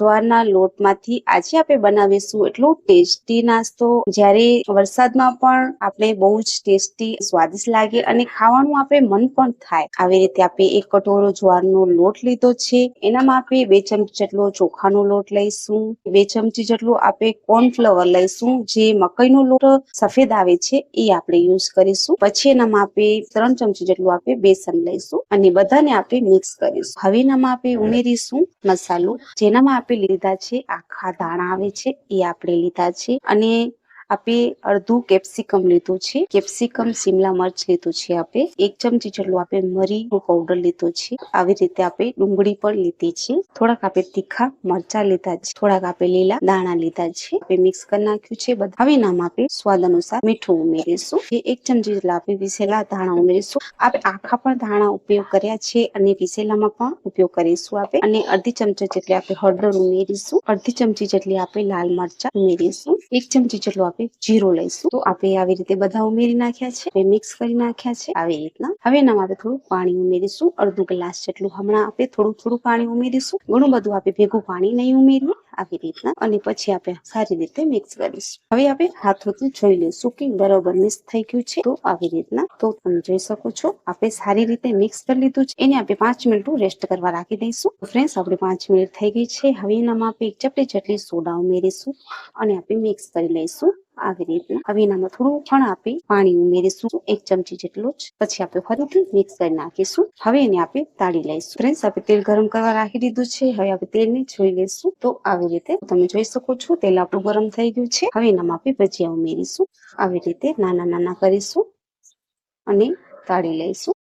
જવારના લોટમાંથી આજે આપણે બનાવીશું એટલો ટેસ્ટી નાસ્તો. જ્યારે વરસાદમાં પણ આપણે બહુ જ ટેસ્ટી, સ્વાદિષ્ટ લાગે અને ખાવાનું આપણે મન પણ થાય. આવી રીતે આપણે એક કટોરો જવારનો લોટ લીધો છે. એનામાં આપણે બે ચમચી જેટલો ચોખાનો લોટ લઈશું. બે ચમચી જેટલો આપણે કોર્નફ્લાવર લઈશું. જે મકઈનો લોટ સફેદ આવે છે, એ આપણે યુઝ કરીશું. પછી એનામાં આપણે ત્રણ ચમચી જેટલું આપણે બેસન લઈશું અને બધાને આપણે મિક્સ કરીશું. હવે એનામાં આપણે ઉમેરીશું મસાલો. જેનામાં આપણે લીધા છે આખા દાણા આવે છે એ આપણે લીધા છે. અને આપણે અડધું કેપ્સિકમ લીધું છે. કેપ્સિકમ, શિમલા મરચ લીધું છે આપણે એક ચમચી જેટલું આપણે મરી પાવડર લીધું છે. આવી રીતે આપણે ડુંગળી પણ લીધી છે. થોડાક આપણે તીખા મરચા લીધા છે. થોડાક આપણે લીલા દાણા લીધા છે. આપણે મિક્સ કરી નાખ્યું છે બધા. હવે નામ આપણે સ્વાદ અનુસાર મીઠું ઉમેરીશું. એ એક ચમચી જેટલા આપણે પીસેલા ધાણા ઉમેરીશું. આપણે આખા પણ ધાણા ઉપયોગ કર્યા છે અને પીસેલામાં પણ ઉપયોગ કરીશું આપણે અને અડધી ચમચી જેટલી આપણે હળદર ઉમેરીશું. અડધી ચમચી જેટલી આપણે લાલ મરચા ઉમેરીશું. એક ચમચી જેટલું આપણે જીરું લઈશું. તો આપણે આવી રીતે બધા ઉમેરી નાખ્યા છે. મિક્સ કરી નાખ્યા છે. આવી રીતના. હવે એનામાં આપણે થોડું પાણી ઉમેરીશું. અડધું ગ્લાસ જેટલું હમણાં આપણે થોડું થોડું પાણી ઉમેરીશું. ઘણું બધું આપણે ભેગું પાણી નહીં ઉમેરીએ. આવી રીતના. અને પછી આપણે સારી રીતે મિક્સ કરીશું. હવે આપણે હાથોથી જોઈ લઈશું કે બરોબર મિક્સ થઈ ગયું છે. તો આવી રીતના. તો તમે જોઈ શકો છો આપણે સારી રીતે મિક્સ કરી લીધું છે. એને આપણે પાંચ મિનિટ રેસ્ટ કરવા રાખી દઈશું. ફ્રેન્ડ્સ આપણે પાંચ મિનિટ થઈ ગઈ છે. હવે એનામાં આપણે એક ચપટી જેટલી સોડા ઉમેરીશું. અને આપણે મિક્સ કરી લઈશું. આવી રીતે હવે એનામાં થોડું પણ આપી પાણી ઉમેરીશું એક ચમચી જેટલું જ. પછી આપણે ફરીથી મિક્સ કરી નાખીશું. હવે એને આપણે તાળી લઈશું. ફ્રેન્ડ્સ, આપણે તેલ ગરમ કરવા રાખી દીધું છે. હવે આપણે તેલને જોઈ લઈશું. તો આવી રીતે તમે જોઈ શકો છો, તેલ આપણું ગરમ થઈ ગયું છે. હવે એનામાં આપણે ભજીયા ઉમેરીશું. આવી રીતે નાના નાના કરીશું અને તાળી લઈશું.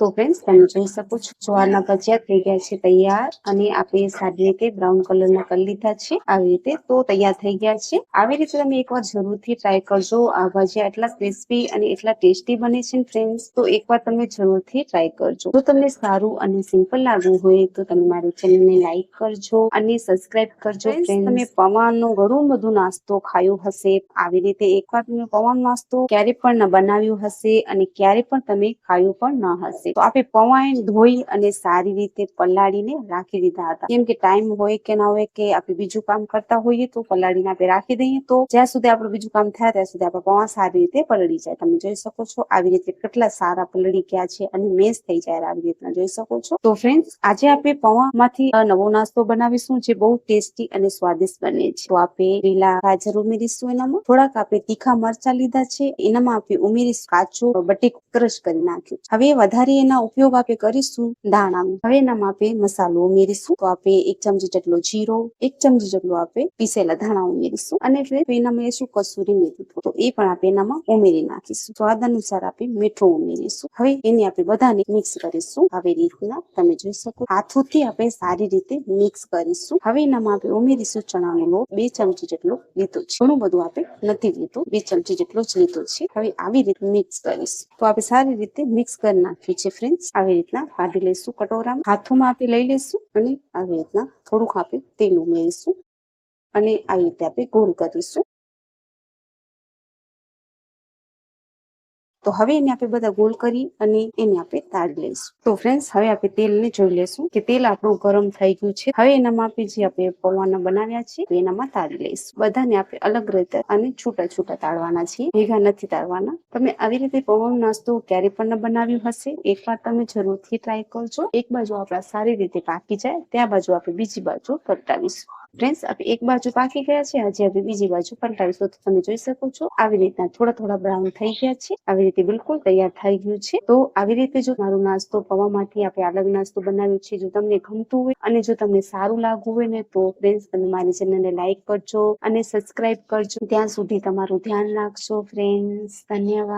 તો ફ્રેન્ડ્સ તમે જોઈ શકો છો. જુવારના ભજીયા થઈ ગયા છે તૈયાર અને આપણે સારી રીતે બ્રાઉન કલરના કરી લીધા છે. આવી રીતે તો તૈયાર થઈ ગયા છે. આવી રીતે તમે એકવાર જરૂરથી ટ્રાય કરજો. આ ભજીયા એટલા ક્રિસ્પી અને એટલા ટેસ્ટી બને છે ફ્રેન્ડ્સ તો એકવાર તમે જરૂરથી ટ્રાય કરજો. જો તમને સારું અને સિમ્પલ લાગવું હોય તો તમે મારી ચેનલને લાઈક કરજો અને સબસ્ક્રાઇબ કરજો ફ્રેન્ડ્સ તમે પૌવાનો ઘણું બધું નાસ્તો ખાયો હશે. આવી રીતે એકવાર તમે પૌવાનો નાસ્તો ક્યારે પણ બનાવ્યો હશે અને ક્યારે પણ તમે ખાયો પણ ન હશે. તો આપણે પૌવા ધોઈ અને સારી રીતે પલાળીને રાખી દીધા હતા. કેમ કે ટાઈમ હોય કે ના હોય કે આપણે બીજું કામ કરતા હોઈએ તો પલાળીને આપણે રાખી દઈએ તો જ્યાં સુધી આપણું બીજું કામ થાય ત્યાં સુધી આપણા પૌવા સારી રીતે પલળી જાય. તમે જોઈ શકો છો આવી રીતે કેટલા સારા પલળી ગયા છે અને મેશ થઈ જાય આવી રીતના. જોઈ શકો છો? તો ફ્રેન્ડ્સ આજે આપણે પૌવામાંથી નવો નાસ્તો બનાવીશું જે બહુ ટેસ્ટી અને સ્વાદિષ્ટ બને છે. તો આપણે લીલા ગાજર ઉમેરીશું એનામાં. થોડાક આપણે તીખા મરચા લીધા છે. એનામાં આપણે ઉમેરીશું કાચું બટેક ક્રશ કરી નાખ્યું. હવે વધારે એના ઉપયોગ આપણે કરીશું, દાણાનો. હવે એના માપે મસાલો ઉમેરીશું. તો આપણે એક ચમચી જેટલો જીરો, એક ચમચી જેટલો આપણે પીસેલા ધાણા ઉમેરીશું. અને એનામાં લેશું કસૂરી મેથી તો એ પણ આપણે એનામાં ઉમેરી નાખીશું. સ્વાદ અનુસાર આપણે મીઠું ઉમેરીશું. હવે એને આપણે બધાને મિક્સ કરીશું. આવી રીતના તમે જોઈ શકો. હાથોથી આપણે સારી રીતે મિક્સ કરીશું. હવે એનામાં આપણે ઉમેરીશું ચણાનો લોટ બે ચમચી જેટલો લીધો છે. ઘણું બધું આપણે નથી લીધું. બે ચમચી જેટલો જ લીધો છે. હવે આવી રીતે મિક્સ કરીશું. તો આપણે સારી રીતે મિક્સ કરી નાખ્યું છે. ફ્રેન્ડ્સ આવી રીતના કાઢી લઈશું કટોરામાં. હાથોમાં આપણે લઈ લઈશું અને આવી રીતના થોડુંક આપણે તેલ ઉમેરીશું અને આવી રીતે આપણે ગોળ કરીશું. તો હવે એને આપણે બધા ગોળ કરી અને એને આપણે તાળી લઈશું. તો ફ્રેન્ડ્સ હવે આપણે તેલને જોઈ લેશું કે તેલ આપણું ગરમ થઈ ગયું છે. હવે એનામાં આપણે જે આપણે પૌવાના બનાવ્યા છે એનામાં તાળી લઈશું. બધાને આપણે અલગ રીતે અને છૂટા છૂટા તાળવાના છીએ ભેગા નથી તાળવાના. તમે આવી રીતે પૌવાનો નાસ્તો ક્યારે પણ બનાવ્યું હશે. એકવાર તમે જરૂરથી ટ્રાય કરજો. એક બાજુ આપણા સારી રીતે પાકી જાય, ત્યાં બાજુ આપણે બીજી બાજુ પલટાવીશું ફ્રેન્ડ્સ આપણે એક બાજુ પાકી ગયા છે, આજે આપણે બીજી બાજુ પલટાવીશું તો તમે જોઈ શકો છો, આવી રીતના થોડા થોડા બ્રાઉન થઈ ગયા છે. આવી રીતે બિલકુલ તૈયાર થઈ ગયું છે. તો આવી રીતે જો મારો નાસ્તો પૌવામાંથી આપણે અલગ નાસ્તો બનાવ્યો છે, જો તમને ગમતું હોય અને જો તમને સારું લાગવું હોય ને, તો ફ્રેન્ડ્સ તમે મારી ચેનલને લાઈક કરજો અને સબસ્ક્રાઇબ કરજો. ત્યાં સુધી તમારું ધ્યાન રાખજો ફ્રેન્ડ્સ ધન્યવાદ.